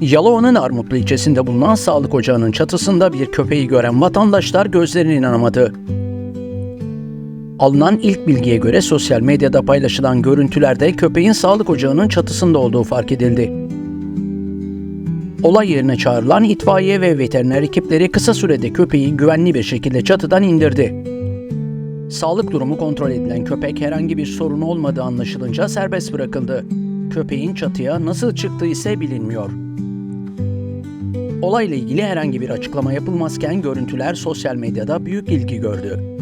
Yalova'nın Armutlu ilçesinde bulunan sağlık ocağının çatısında bir köpeği gören vatandaşlar gözlerine inanamadı. Alınan ilk bilgiye göre sosyal medyada paylaşılan görüntülerde köpeğin sağlık ocağının çatısında olduğu fark edildi. Olay yerine çağrılan itfaiye ve veteriner ekipleri kısa sürede köpeği güvenli bir şekilde çatıdan indirdi. Sağlık durumu kontrol edilen köpek herhangi bir sorunu olmadığı anlaşılınca serbest bırakıldı. Köpeğin çatıya nasıl çıktığı ise bilinmiyor. Olayla ilgili herhangi bir açıklama yapılmazken görüntüler sosyal medyada büyük ilgi gördü.